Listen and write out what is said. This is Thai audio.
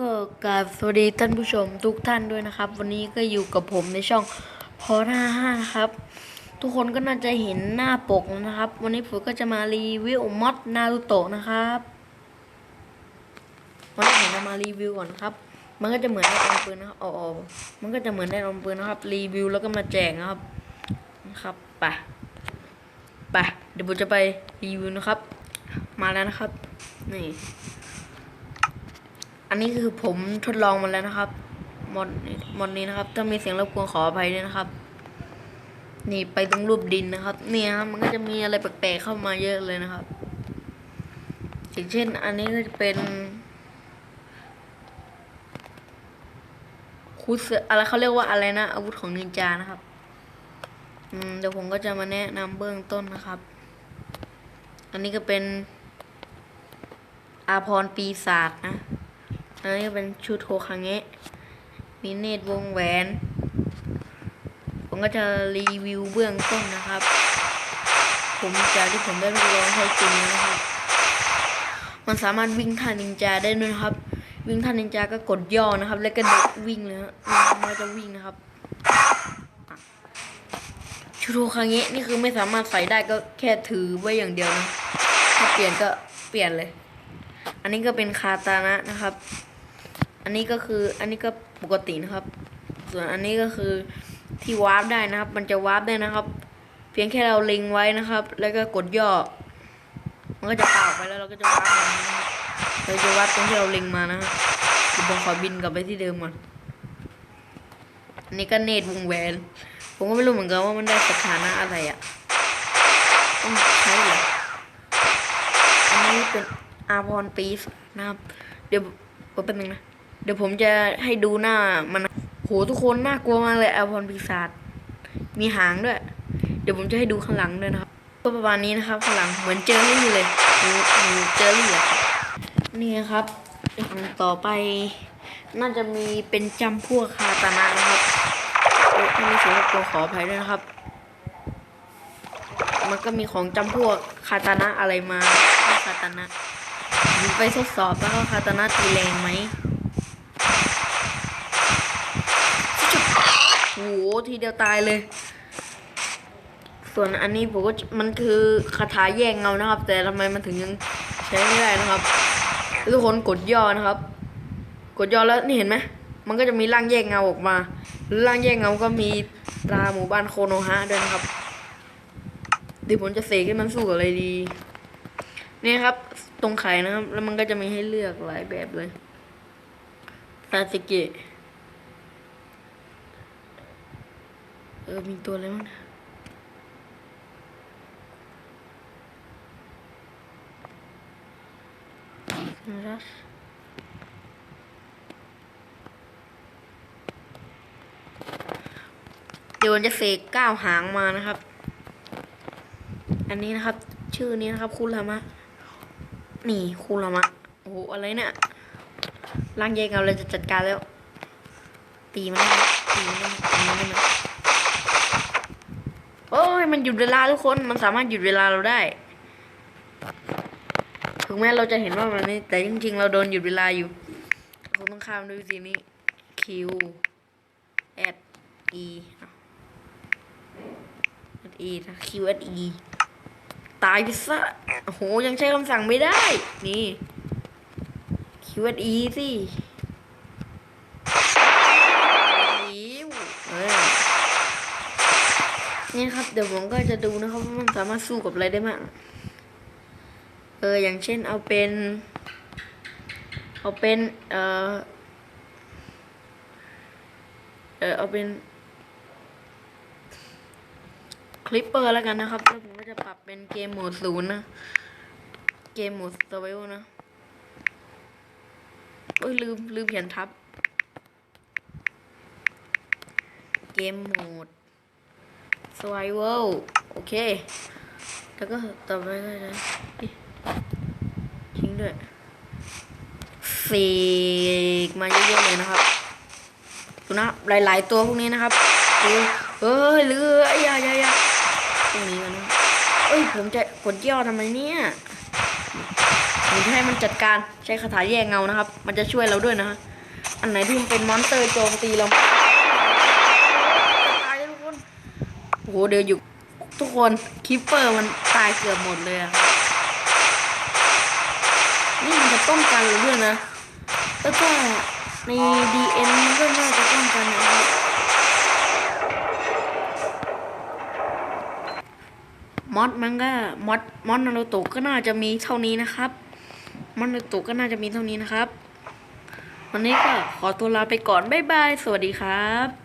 ก็กราบสวัสดีท่านผู้ชมทุกท่านด้วยนะครับ วันนี้ก็อยู่กับผมในช่องพอท่าห้านะครับ ทุกคนก็น่าจะเห็นหน้าปกนะครับ วันนี้ผมก็จะมารีวิวมอดนารูโตะนะครับวันนี้ผมจะมารีวิวก่อนนะครับ มันก็จะเหมือนได้อมปืนนะครับอ๋อมันก็จะเหมือนได้อมปืนนะครับ รีวิวแล้วก็มาแจกนะครับนะครับไปไปเดี๋ยวผมจะไปรีวิวนะครับ มาแล้วนะครับนี่ อันนี้คือผมทดลองมาแล้วนะครับมอดนี้มอดนี้นะครับ ถ้ามีเสียงรบกวนขออภัยด้วยนะครับ นี่ไปตรงรูปดินนะครับ เนี่ยครับมันก็จะมีอะไรแปลกๆเข้ามาเยอะเลยนะครับอย่างเช่น อันนี้ก็จะเป็นคูเซอะไรเขาเรียกว่าอะไรนะอาวุธของนินจานะครับ อืมเดี๋ยวผมก็จะมาแนะนำเบื้องต้นนะครับ อันนี้ก็เป็นอาพรปีศาจนะ อันนี้เป็นชุดโทคังเงะมีเนตรวงแหวน ผมก็จะรีวิวเบื้องต้นนะครับ ผมจากที่ผมได้ทดลองใช้จริงนะครับ มันสามารถวิ่งท่านินจาได้ด้วยนะครับ วิ่งท่านินจาก็กดย่อนะครับ แล้วก็เดินวิ่งเลยฮะมันจะวิ่งนะครับชุดโทคังเงะนี่คือไม่สามารถใส่ได้ก็แค่ถือไว้อย่างเดียวนะ ถ้าเปลี่ยนก็เปลี่ยนเลย อันนี้ก็เป็นคาตานะนะครับ อันนี้ก็คืออันนี้ก็ปกตินะครับ ส่วนอันนี้ก็คือที่วาร์ปได้นะครับ มันจะวาร์ปได้นะครับ เพียงแค่เราเล็งไว้นะครับ แล้วก็กดย่อ มันก็จะเป่าไปแล้วเราก็จะวาร์ปมานเราจะวาร์ปตรงที่เราเล็งมานะครับผมขอบินกลับไปที่เดิมก่อนอันนี้ก็เนตวงแหวน ผมก็ไม่รู้เหมือนกันว่ามันได้สถานะอะไรอะ่ะต้องใช้เหรออันนี้เป็นอาพรปีศนะครับ เดี๋ยวแป๊บนึงนะ เดี๋ยวผมจะให้ดูหน้ามันโหทุกคนน่ากลัวมากเลยอาพรปีศาจมีหางด้วย เดี๋ยวผมจะให้ดูข้างหลังด้วยนะครับก็ประมาณนี้นะครับข้างหลังเหมือนเจอรี่เลยหนูหนูเจอรี่อะครับนี่ครับอย่างต่อไปน่าจะมีเป็นจำพวกคาตานะนะครับโอ้ถ้าไมีเสียงรบกวขออภัยด้วยนะครับ มันก็มีของจำพวกคาตานะอะไรมาคาตานะผมไปทดสอบแล้วว่าคาตานะตีแรงไหมโห ทีเดียวตายเลย ส่วนอันนี้ผมก็มันคือคาถาแยกเงานะครับ แต่ทำไมมันถึงยังใช้ไม่ได้นะครับทุกคนกดย่อนะครับ กดย่อแล้วนี่เห็นไหมมันก็จะมีร่างแยกเงาออกมาร่างแยกเงาก็มีตราหมู่บ้านโคโนฮะด้วยนะครับเดี๋ยวผมจะเสกให้มันสู้กับอะไรดี นี่ครับ ตรงไข่นะครับ แล้วมันก็จะมีให้เลือกหลายแบบเลยซาสึเกะ เออ มีตัวอะไรบ้างนะรัสเดี๋ยวจะเสกก้าวหางมานะครับ อันนี้นะครับ ชื่อนี้นะครับ คุรามะ นี่คุรามะ โอ้โห อะไรเนี่ยร่างแยกเราเลยจะจัดการแล้ว ตีมันได้ตีมันได้ตีมันได้ โอ้ยมันหยุดเวลาทุกคนมันสามารถหยุดเวลาเราได้ ถึงแม้เราจะเห็นว่ามันนี่แต่จริงๆ เราโดนหยุดเวลาอยู่คงต้องข้ามด้วยวิธีนี้ Q at E อะ at E นะ Q at E ตายไปซะโอ้โหยังใช้คำสั่งไม่ได้ นี่ Q at E สิอิ๊วเออ นี่ครับ เดี๋ยวผมก็จะดูนะครับว่ามันสามารถสู้กับอะไรได้บ้างเอออย่างเช่นเอาเป็น เอาเป็นเออเออเอาเป็นคลิปเปอร์แล้วกันนะครับแล้วผมก็จะปรับเป็นเกมโหมดศูนย์นะ เกมโหมดสว i นะโอ้ยลืมลืมเขียนทับ เกมโหมด สว i ว a l โอเค แล้วก็ต่อไปก็จะอิทิ้งด้วยเสกมาเยอะๆเลยนะครับดูนะหลาย ๆ ตัวพวกนี้นะครับดูเอ้ยเรือไอ้ยายายาตรงนี้กันนะเอ้ยผมจะกดย่อทำไมเนี่ยผมจะให้มันจัดการใช้คาถาแยกเงานะครับ มันจะช่วยเราด้วยนะฮะอันไหนที่มันเป็นมอนสเตอร์โจมตีเราตายเลยทุกคนโอ้โหเดี๋ยวอยู่ทุกคนคิปเปอร์มันตายเกือบหมดเลยอะนี่มันจะป้องกันเราด้วยนะแล้วก็ใน DN มันก็น่าจะป้องกันนะครับมอดมันก็มอดมอดนารูโตะก็น่าจะมีเท่านี้นะครับมอดนารูโตะก็น่าจะมีเท่านี้นะครับ วันนี้ก็ขอตัวลาไปก่อน บ๊ายบาย สวัสดีครับ